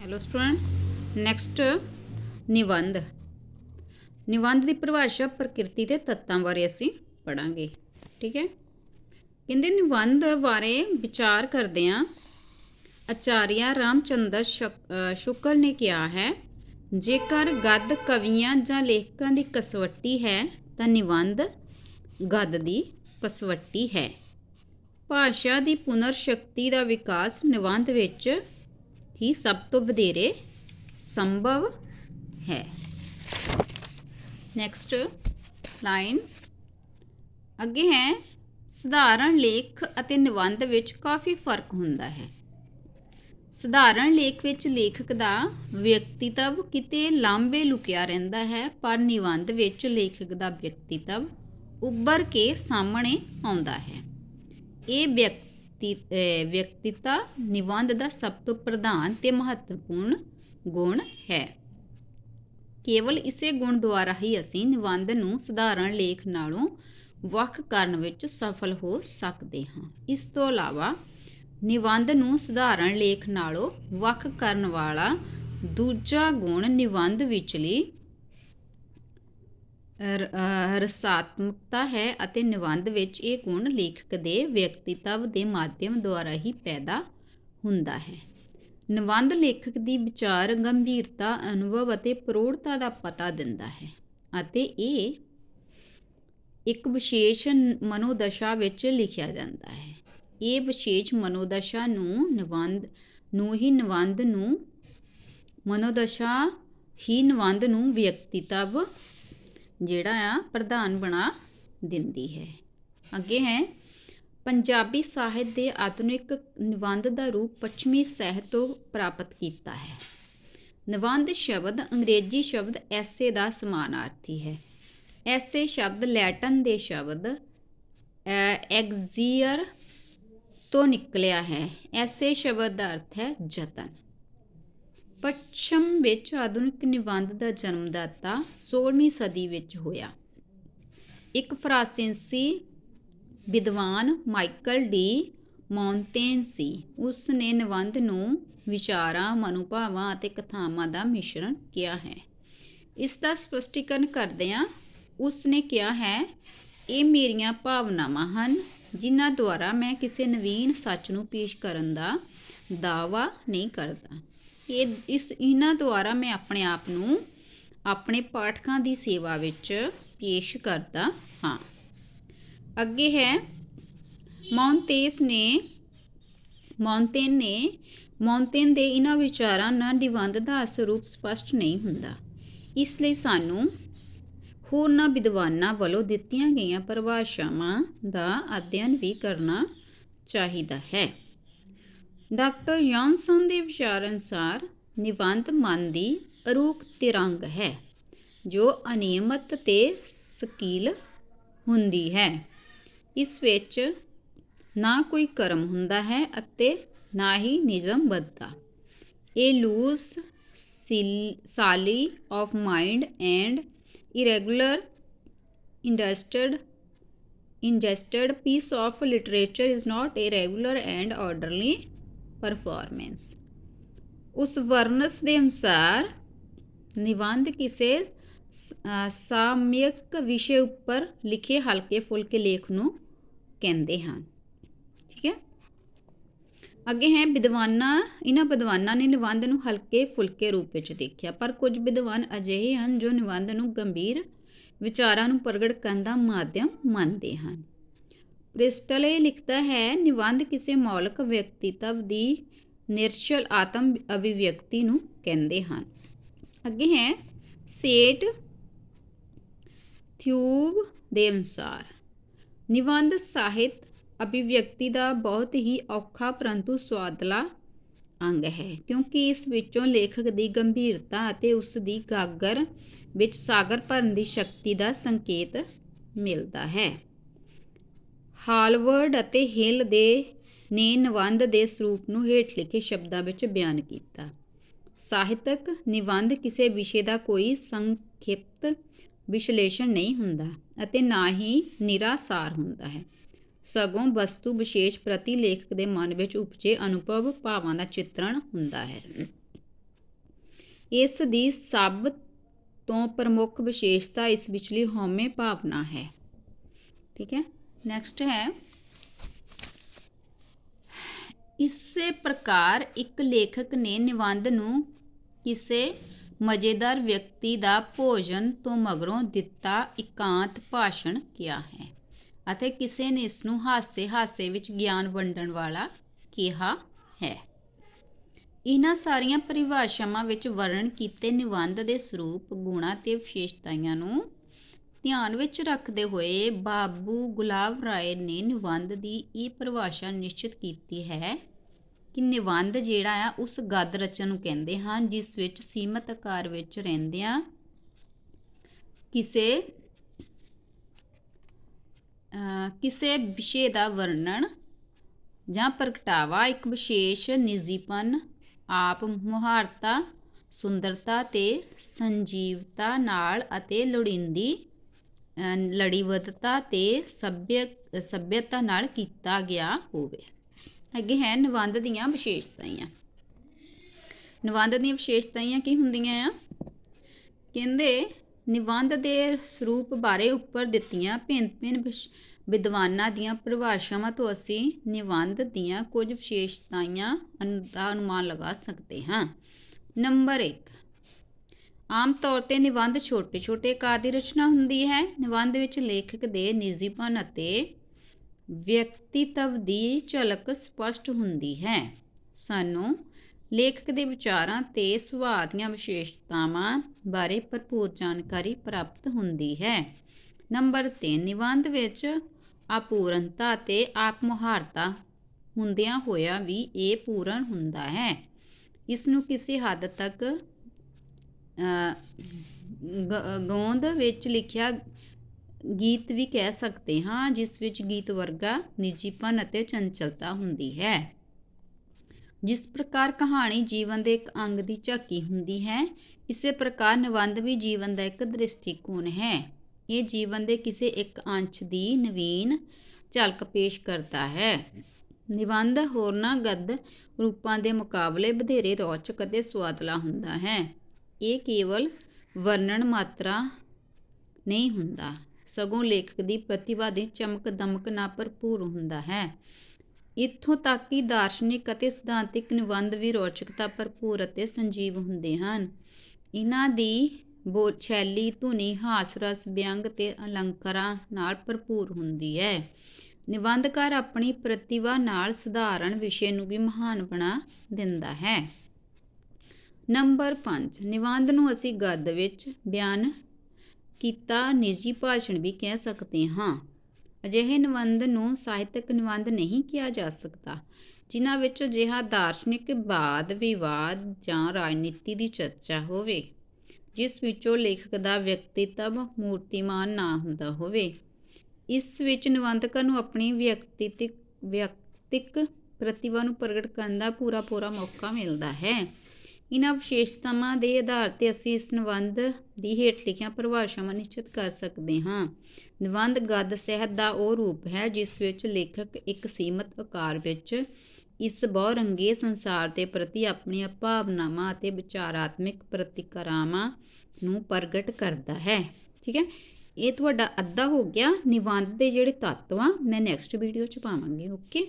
Hello students next ਨਿਬੰਧ ਨਿਬੰਧ ਦੀ ਪਰਿਭਾਸ਼ਾ ਪ੍ਰਕਿਰਤੀ ਤੇ ਤੱਤਾਂ ਬਾਰੇ ਅਸੀਂ ਪੜਾਂਗੇ ਠੀਕ ਹੈ? ਕਹਿੰਦੇ ਨਿਬੰਧ ਬਾਰੇ ਵਿਚਾਰ ਕਰਦੇ ਆਂ ਆਚਾਰੀਆ ਰਾਮਚੰਦਰ ਸ਼ਕ- ਅ, ਸ਼ੁਕਲ ਨੇ ਕਿਹਾ ਹੈ ਜੇਕਰ ਗੱਦ ਕਵੀਆਂ ਜਾਂ ਲੇਖਕਾਂ ਦੀ ਕਸਵੱਟੀ ਹੈ ਤਾਂ ਨਿਬੰਧ ਗੱਦ ਦੀ ਕਸਵੱਟੀ ਹੈ। ਭਾਸ਼ਾ ਦੀ ਪੁਨਰ ਸ਼ਕਤੀ ਦਾ ਵਿਕਾਸ ਨਿਬੰਧ ਵਿੱਚ ਹੀ ਸਭ ਤੋਂ ਵਧੇਰੇ ਸੰਭਵ ਹੈ। ਨੈਕਸਟ ਲਾਈਨ ਅੱਗੇ ਹੈ, ਸਧਾਰਨ ਲੇਖ ਅਤੇ ਨਿਬੰਧ ਵਿੱਚ ਕਾਫੀ ਫ਼ਰਕ ਹੁੰਦਾ ਹੈ। ਸਧਾਰਨ ਲੇਖ ਵਿੱਚ ਲੇਖਕ ਦਾ ਵਿਅਕਤੀਤਵ ਕਿਤੇ ਲਾਂਬੇ ਲੁਕਿਆ ਰਹਿੰਦਾ ਹੈ, ਪਰ ਨਿਬੰਧ ਵਿੱਚ ਲੇਖਕ ਦਾ ਵਿਅਕਤੀਤਵ ਉੱਭਰ ਕੇ ਸਾਹਮਣੇ ਆਉਂਦਾ ਹੈ। ਇਹ ਵਿਅਕਤੀ ਵਿਅਕਤੀਤਾ ਨਿਬੰਧ ਦਾ ਸਭ ਤੋਂ ਪ੍ਰਧਾਨ ਤੇ ਮਹੱਤਵਪੂਰਨ ਗੁਣ ਹੈ। ਕੇਵਲ ਇਸੇ ਗੁਣ ਦੁਆਰਾ ਹੀ ਅਸੀਂ ਨਿਬੰਧ ਨੂੰ ਸਧਾਰਨ ਲੇਖ ਨਾਲੋਂ ਵੱਖ ਕਰਨ ਵਿੱਚ ਸਫਲ ਹੋ ਸਕਦੇ ਹਾਂ। ਇਸ ਤੋਂ ਇਲਾਵਾ ਨਿਬੰਧ ਨੂੰ ਸਧਾਰਨ ਲੇਖ ਨਾਲੋਂ ਵੱਖ ਕਰਨ ਵਾਲਾ ਦੂਜਾ ਗੁਣ ਨਿਬੰਧ ਵਿਚਲੀ ਰ- ਰਸਾਤਮਕਤਾ ਹੈ ਅਤੇ ਨਿਬੰਧ ਵਿੱਚ ਇਹ ਗੁਣ ਲੇਖਕ ਦੇ ਵਿਅਕਤੀਤਵ ਦੇ ਮਾਧਿਅਮ ਦੁਆਰਾ ਹੀ ਪੈਦਾ ਹੁੰਦਾ ਹੈ। ਨਿਬੰਧ ਲੇਖਕ ਦੀ ਵਿਚਾਰ ਗੰਭੀਰਤਾ, ਅਨੁਭਵ ਅਤੇ ਪ੍ਰੋੜਤਾ ਦਾ ਪਤਾ ਦਿੰਦਾ ਹੈ ਅਤੇ ਇਹ ਇੱਕ ਵਿਸ਼ੇਸ਼ ਮਨੋਦਸ਼ਾ ਵਿੱਚ ਲਿਖਿਆ ਜਾਂਦਾ ਹੈ। ਇਹ ਵਿਸ਼ੇਸ਼ ਮਨੋਦਸ਼ਾ ਨੂੰ ਨਿਬੰਧ, ਨੂੰ ਹੀ ਨਿਬੰਧ ਨੂੰ ਮਨੋਦਸ਼ਾ, ਹੀ ਨਿਬੰਧ ਨੂੰ ਵਿਅਕਤੀਤਵ ਜਿਹੜਾ ਆ ਪ੍ਰਧਾਨ ਬਣਾ ਦਿੰਦੀ ਹੈ। ਅੱਗੇ ਹੈ, ਪੰਜਾਬੀ ਸਾਹਿਤ ਦੇ ਆਧੁਨਿਕ ਨਿਬੰਧ ਦਾ ਰੂਪ ਪੱਛਮੀ ਸਾਹਿਤ ਤੋਂ ਪ੍ਰਾਪਤ ਕੀਤਾ ਹੈ। ਨਿਬੰਧ ਸ਼ਬਦ ਅੰਗਰੇਜ਼ੀ ਸ਼ਬਦ ਐਸੇ ਦਾ ਸਮਾਨਾਰਥੀ ਹੈ। ਐਸੇ ਸ਼ਬਦ ਲੈਟਨ ਦੇ ਸ਼ਬਦ ਐਗਜ਼ੀਅਰ ਤੋਂ ਨਿਕਲਿਆ ਹੈ। ਐਸੇ ਸ਼ਬਦ ਦਾ ਅਰਥ ਹੈ ਯਤਨ ਪੱਛਮ ਵਿੱਚ ਆਧੁਨਿਕ ਨਿਬੰਧ ਦਾ ਜਨਮਦਾਤਾ 16ਵੀਂ ਸਦੀ ਵਿੱਚ ਹੋਇਆ। ਇੱਕ ਫਰਾਂਸੀਸੀ ਵਿਦਵਾਨ ਮਾਈਕਲ ਡੀ ਮੌਂਟੇਨ ਸੀ। ਉਸ ਨੇ ਨਿਬੰਧ ਨੂੰ ਵਿਚਾਰਾਂ, ਮਨੋਭਾਵਾਂ ਅਤੇ ਕਥਾਵਾਂ ਦਾ ਮਿਸ਼ਰਣ ਕਿਹਾ ਹੈ। ਇਸ ਦਾ ਸਪਸ਼ਟੀਕਰਨ ਕਰਦਿਆਂ ਉਸ ਨੇ ਕਿਹਾ ਹੈ, ਇਹ ਮੇਰੀਆਂ ਭਾਵਨਾਵਾਂ ਹਨ, ਜਿਨ੍ਹਾਂ ਦੁਆਰਾ ਮੈਂ ਕਿਸੇ ਨਵੀਨ ਸੱਚ ਨੂੰ ਪੇਸ਼ ਕਰਨ ਦਾ ਦਾਅਵਾ ਨਹੀਂ ਕਰਦਾ। ਇਹ ਇਸ ਇਹਨਾਂ ਦੁਆਰਾ ਮੈਂ ਆਪਣੇ ਆਪ ਨੂੰ ਆਪਣੇ ਪਾਠਕਾਂ ਦੀ ਸੇਵਾ ਵਿੱਚ ਪੇਸ਼ ਕਰਦਾ ਹਾਂ। ਅੱਗੇ ਹੈ ਮੌਂਤੇਸ ਨੇ ਮੌਂਟੇਨ ਨੇ ਮੌਂਟੇਨ ਦੇ ਇਹਨਾਂ ਵਿਚਾਰਾਂ ਨਾਲ ਨਿਬੰਧ ਦਾ ਸਰੂਪ ਸਪਸ਼ਟ ਨਹੀਂ ਹੁੰਦਾ। ਇਸ ਲਈ ਸਾਨੂੰ ਹੋਰਨਾਂ ਵਿਦਵਾਨਾਂ ਵੱਲੋਂ ਦਿੱਤੀਆਂ ਗਈਆਂ ਪਰਿਭਾਸ਼ਾਵਾਂ ਦਾ ਅਧਿਐਨ ਵੀ ਕਰਨਾ ਚਾਹੀਦਾ ਹੈ। ਡਾਕਟਰ ਜੌਨਸਨ ਦੇ ਵਿਚਾਰ ਅਨੁਸਾਰ ਨਿਬੰਧ ਮਨ ਦੀ ਅਰੂਪ ਤਿਰੰਗ ਹੈ, ਜੋ ਅਨਿਯਮਤ ਤੇ ਸਕੀਲ ਹੁੰਦੀ ਹੈ। ਇਸ ਵਿੱਚ ਨਾ ਕੋਈ ਕਰਮ ਹੁੰਦਾ ਹੈ ਅਤੇ ਨਾ ਹੀ ਨਿਯਮ ਬੱਧਤਾ ਇਹ ਲੂਜ਼ ਸਾਲੀ of mind and irregular, ingested ingested piece of literature is not a regular and orderly performance. ਉਸ ਵਰਨਸ ਦੇ ਅਨੁਸਾਰ ਨਿਬੰਧ ਕਿਸੇ ਸ- ਵਿਸ਼ੇ ਉੱਪਰ ਲਿਖੇ ਹਲਕੇ ਫੁਲਕੇ ਲੇਖ ਨੂੰ ਕਹਿੰਦੇ ਹਨ। ਠੀਕ ਹੈ? ਅੱਗੇ ਹੈ ਵਿਦਵਾਨਾਂ, ਇਹਨਾਂ ਵਿਦਵਾਨਾਂ ਨੇ ਨਿਬੰਧ ਨੂੰ ਹਲਕੇ ਫੁਲਕੇ ਰੂਪ ਵਿੱਚ ਦੇਖਿਆ, ਪਰ ਕੁਝ ਵਿਦਵਾਨ ਅਜਿਹੇ ਹਨ ਜੋ ਨਿਬੰਧ ਨੂੰ ਗੰਭੀਰ ਵਿਚਾਰਾਂ ਨੂੰ ਪ੍ਰਗਟ ਕਰਨ ਦਾ ਮਾਧਿਅਮ ਮੰਨਦੇ ਹਨ। ਪ੍ਰਿਸਟਲੇ ਲਿਖਦਾ ਹੈ, ਨਿਬੰਧ ਕਿਸੇ ਮੌਲਿਕ ਵਿਅਕਤੀਤਵ ਦੀ ਨਿਰਛਲ ਆਤਮ ਅਭਿਵਿਅਕਤੀ ਨੂੰ ਕਹਿੰਦੇ ਹਨ। ਅੱਗੇ ਹੈ ਸੇਟ ਥਿਊਬ ਦੇ ਅਨੁਸਾਰ, ਨਿਬੰਧ ਸਾਹਿਤ ਅਭਿਵਿਅਕਤੀ ਦਾ ਬਹੁਤ ਹੀ ਔਖਾ ਪਰੰਤੂ ਸਵਾਦਲਾ ਅੰਗ ਹੈ, ਕਿਉਂਕਿ ਇਸ ਵਿੱਚੋਂ ਲੇਖਕ ਦੀ ਗੰਭੀਰਤਾ ਅਤੇ ਉਸ ਦੀ ਗਾਗਰ ਵਿੱਚ ਸਾਗਰ ਭਰਨ ਦੀ ਸ਼ਕਤੀ ਦਾ ਸੰਕੇਤ ਮਿਲਦਾ ਹੈ। ਹਾਲਵਰਡ ਅਤੇ ਹਿਲ ਦੇ ਨੇ ਨਿਬੰਧ ਦੇ ਸਰੂਪ ਨੂੰ ਹੇਠ ਲਿਖੇ ਸ਼ਬਦਾਂ ਵਿੱਚ ਬਿਆਨ ਕੀਤਾ। ਸਾਹਿਤਕ ਨਿਬੰਧ ਕਿਸੇ ਵਿਸ਼ੇ ਦਾ ਕੋਈ ਸੰਖਿਪਤ ਵਿਸ਼ਲੇਸ਼ਣ ਨਹੀਂ ਹੁੰਦਾ ਅਤੇ ਨਾ ਹੀ ਨਿਰਾਸਾਰ ਹੁੰਦਾ ਹੈ। ਸਗੋਂ ਵਸਤੂ ਵਿਸ਼ੇਸ਼ ਪ੍ਰਤੀ ਲੇਖਕ ਦੇ ਮਨ ਵਿੱਚ ਉਪਜੇ ਅਨੁਭਵ ਭਾਵਾਂ ਦਾ ਚਿੱਤਰਣ ਹੁੰਦਾ ਹੈ। ਇਸ ਦੀ ਸਭ ਤੋਂ ਪ੍ਰਮੁੱਖ ਵਿਸ਼ੇਸ਼ਤਾ ਇਸ ਵਿਚਲੀ ਹਉਮੈ ਭਾਵਨਾ ਹੈ। ਠੀਕ ਹੈ। ਨੈਕਸਟ ਹੈ। ਇਸੇ ਪ੍ਰਕਾਰ ਇੱਕ ਲੇਖਕ ਨੇ ਨਿਬੰਧ ਨੂੰ ਕਿਸੇ ਮਜ਼ੇਦਾਰ ਵਿਅਕਤੀ ਦਾ ਭੋਜਨ ਤੋਂ ਮਗਰੋਂ ਦਿੱਤਾ ਇਕਾਂਤ ਭਾਸ਼ਣ ਕਿਹਾ ਹੈ ਅਤੇ ਕਿਸੇ ਨੇ ਇਸ ਨੂੰ ਹਾਸੇ ਹਾਸੇ ਵਿੱਚ ਗਿਆਨ ਵੰਡਣ ਵਾਲਾ ਕਿਹਾ ਹੈ। ਇਹਨਾਂ ਸਾਰੀਆਂ ਪਰਿਭਾਸ਼ਾਵਾਂ ਵਿੱਚ ਵਰਣਨ ਕੀਤੇ ਨਿਬੰਧ ਦੇ ਸਰੂਪ, ਗੁਣਾਂ ਤੇ ਵਿਸ਼ੇਸ਼ਤਾਵਾਂ ਨੂੰ ਧਿਆਨ ਵਿੱਚ ਰੱਖਦੇ ਹੋਏ ਬਾਬੂ ਗੁਲਾਬ ਰਾਏ ਨੇ ਨਿਬੰਧ ਦੀ ਇਹ ਪਰਿਭਾਸ਼ਾ ਨਿਸ਼ਚਿਤ ਕੀਤੀ ਹੈ ਕਿ ਨਿਬੰਧ ਜਿਹੜਾ ਆ, ਉਸ ਗਦ ਰਚਨ ਨੂੰ ਕਹਿੰਦੇ ਹਨ, ਜਿਸ ਵਿੱਚ ਸੀਮਤ ਆਕਾਰ ਵਿੱਚ ਰਹਿੰਦਿਆਂ ਕਿਸੇ ਕਿਸੇ ਵਿਸ਼ੇ ਦਾ ਵਰਣਨ ਜਾਂ ਪ੍ਰਗਟਾਵਾ, ਇੱਕ ਵਿਸ਼ੇਸ਼ ਨਿਜੀਪਨ ਆਪ ਮੁਹਾਰਤਾ, ਸੁੰਦਰਤਾ ਤੇ ਸੰਜੀਵਤਾ ਨਾਲ ਅਤੇ ਲੋੜੀਂਦੀ ਲੜੀਵੱਧਤਾ ਤੇ ਸੱਭਿਅ, ਸੱਭਿਅਤਾ ਨਾਲ ਕੀਤਾ ਗਿਆ ਹੋਵੇ। ਅੱਗੇ ਹੈ ਨਿਬੰਧ ਦੀਆਂ ਵਿਸ਼ੇਸ਼ਤਾਵਾਂ ਨਿਬੰਧ ਦੀਆਂ ਵਿਸ਼ੇਸ਼ਤਾਵਾਂ ਕੀ ਹੁੰਦੀਆਂ ਆ? ਕਹਿੰਦੇ, ਨਿਬੰਧ ਦੇ ਸਰੂਪ ਬਾਰੇ ਉੱਪਰ ਦਿੱਤੀਆਂ ਭਿੰਨ-ਭਿੰਨ ਵਿਦਵਾਨਾਂ ਦੀਆਂ ਪਰਿਭਾਸ਼ਾਵਾਂ ਤੋਂ ਅਸੀਂ ਨਿਬੰਧ ਦੀਆਂ ਕੁਝ ਵਿਸ਼ੇਸ਼ਤਾਵਾਂ ਅਨੁ- ਦਾ ਅਨੁਮਾਨ ਲਗਾ ਸਕਦੇ ਹਾਂ। ਨੰਬਰ 1 ਆਮ ਤੌਰ ਤੇ ਨਿਬੰਧ ਛੋਟੇ-ਛੋਟੇ ਆਕਾਰ ਦੀ ਰਚਨਾ ਹੁੰਦੀ ਹੈ। ਨਿਬੰਧ ਵਿੱਚ ਲੇਖਕ ਦੇ ਨਿੱਜੀਪਨ ਅਤੇ ਵਿਅਕਤੀਤਵ ਦੀ ਝਲਕ ਸਪਸ਼ਟ ਹੁੰਦੀ ਹੈ। ਸਾਨੂੰ ਲੇਖਕ ਦੇ ਵਿਚਾਰਾਂ ਤੇ ਸੁਭਾਅ ਦੀਆਂ ਵਿਸ਼ੇਸ਼ਤਾਵਾਂ ਬਾਰੇ ਭਰਪੂਰ ਜਾਣਕਾਰੀ ਪ੍ਰਾਪਤ ਹੁੰਦੀ ਹੈ। ਨੰਬਰ 3 ਨਿਬੰਧ ਵਿੱਚ ਆਪੂਰਨਤਾ ਅਤੇ ਆਪ ਮੁਹਾਰਤਾ ਹੁੰਦਿਆਂ ਹੋਇਆ ਵੀ ਇਹ ਪੂਰਨ ਹੁੰਦਾ ਹੈ। ਇਸ ਨੂੰ ਕਿਸੇ ਹੱਦ ਤੱਕ ਗੋਂਦ ਵਿੱਚ ਲਿਖਿਆ ਗੀਤ ਵੀ ਕਹਿ ਸਕਦੇ ਹਾਂ, ਜਿਸ ਵਿੱਚ ਗੀਤ ਵਰਗਾ ਨਿੱਜੀਪਨ ਅਤੇ ਚੰਚਲਤਾ ਹੁੰਦੀ ਹੈ। ਜਿਸ ਪ੍ਰਕਾਰ ਕਹਾਣੀ ਜੀਵਨ ਦੇ ਇੱਕ ਅੰਗ ਦੀ ਝਾਕੀ ਹੁੰਦੀ ਹੈ, ਇਸੇ ਪ੍ਰਕਾਰ ਨਿਬੰਧ ਵੀ ਜੀਵਨ ਦਾ ਇੱਕ ਦ੍ਰਿਸ਼ਟੀਕੋਣ ਹੈ। ਇਹ ਜੀਵਨ ਦੇ ਕਿਸੇ ਇੱਕ ਅੰਸ਼ ਦੀ ਨਵੀਨ ਝਲਕ ਪੇਸ਼ ਕਰਦਾ ਹੈ। ਨਿਬੰਧ ਹੋਰਨਾਂ ਗੱਦ ਰੂਪਾਂ ਦੇ ਮੁਕਾਬਲੇ ਵਧੇਰੇ ਰੌਚਕ ਅਤੇ ਸੁਆਦਲਾ ਹੁੰਦਾ ਹੈ। ਇਹ ਕੇਵਲ ਵਰਣਨ ਮਾਤਰਾ ਨਹੀਂ ਹੁੰਦਾ। ਸਗੋਂ ਲੇਖਕ ਦੀ ਪ੍ਰਤਿਭਾ ਦੀ ਚਮਕ ਦਮਕ ਨਾਲ ਭਰਪੂਰ ਹੁੰਦਾ ਹੈ। ਇੱਥੋਂ ਤੱਕ ਕਿ ਦਾਰਸ਼ਨਿਕ ਅਤੇ ਸਿਧਾਂਤਿਕ ਨਿਬੰਧ ਵੀ ਰੌਚਕਤਾ ਭਰਪੂਰ ਅਤੇ ਸੰਜੀਵ ਹੁੰਦੇ ਹਨ। ਇਹਨਾਂ ਦੀ ਬੋਲ ਸ਼ੈਲੀ, ਧੁਨੀ, ਹਾਸ, ਰਸ, ਵਿਅੰਗ ਤੇ ਅਲੰਕਾਰਾਂ ਨਾਲ ਭਰਪੂਰ ਹੁੰਦੀ ਹੈ। ਨਿਬੰਧਕਾਰ ਆਪਣੀ ਪ੍ਰਤਿਭਾ ਨਾਲ ਸਧਾਰਨ ਵਿਸ਼ੇ ਨੂੰ ਵੀ ਮਹਾਨ ਬਣਾ ਦਿੰਦਾ ਹੈ। ਨੰਬਰ 5 ਨਿਬੰਧ ਨੂੰ ਅਸੀਂ ਗੱਦ ਵਿੱਚ ਬਿਆਨ ਕੀਤਾ, ਨਿੱਜੀ ਭਾਸ਼ਣ ਵੀ ਕਹਿ ਸਕਦੇ ਹਾਂ। ਅਜਿਹੇ ਨਿਬੰਧ ਨੂੰ ਸਾਹਿਤਕ ਨਿਬੰਧ ਨਹੀਂ ਕਿਹਾ ਜਾ ਸਕਦਾ, ਜਿਨ੍ਹਾਂ ਵਿੱਚ ਅਜਿਹਾ ਦਾਰਸ਼ਨਿਕ ਬਾਦ, ਵਿਵਾਦ ਜਾਂ ਰਾਜਨੀਤੀ ਦੀ ਚਰਚਾ ਹੋਵੇ, ਜਿਸ ਵਿੱਚੋਂ ਲੇਖਕ ਦਾ ਵਿਅਕਤੀਤਵ ਮੂਰਤੀਮਾਨ ਨਾ ਹੁੰਦਾ ਹੋਵੇ। ਇਸ ਵਿੱਚ ਨਿਬੰਧਕਾਂ ਨੂੰ ਆਪਣੀ ਵਿਅਕਤਿਕ ਵਿਅਕਤਿਕ ਪ੍ਰਤਿਭਾ ਨੂੰ ਪ੍ਰਗਟ ਕਰਨ ਦਾ ਪੂਰਾ ਪੂਰਾ ਮੌਕਾ ਮਿਲਦਾ ਹੈ। ਇਹਨਾਂ ਵਿਸ਼ੇਸ਼ਤਾਵਾਂ ਦੇ ਆਧਾਰ ਤੇ ਅਸੀਂ ਇਸ ਨਿਬੰਧ ਦੀ ਹੇਠ ਲਿਖੀਆਂ ਪਰਿਭਾਸ਼ਾਵਾਂ ਨਿਸ਼ਚਿਤ ਕਰ ਸਕਦੇ ਹਾਂ। ਨਿਬੰਧ ਗਦ ਸਹਿਤ ਦਾ ਉਹ ਰੂਪ ਹੈ ਜਿਸ ਵਿੱਚ ਲੇਖਕ ਇੱਕ ਸੀਮਤ ਆਕਾਰ ਵਿੱਚ ਇਸ ਬਹੁਰੰਗੇ ਸੰਸਾਰ ਦੇ ਪ੍ਰਤੀ ਆਪਣੀਆਂ ਭਾਵਨਾਵਾਂ ਅਤੇ ਵਿਚਾਰਾਤਮਿਕ ਪ੍ਰਤੀਕਰਾਵਾਂ ਨੂੰ ਪ੍ਰਗਟ ਕਰਦਾ ਹੈ। ਠੀਕ ਹੈ? ਇਹ ਤੁਹਾਡਾ ਅੱਧਾ ਹੋ ਗਿਆ। ਨਿਬੰਧ ਦੇ ਜਿਹੜੇ ਤੱਤ ਆ, ਮੈਂ ਨੈਕਸਟ ਵੀਡੀਓ ਚ ਪਾਵਾਂਗੀ। ਓਕੇ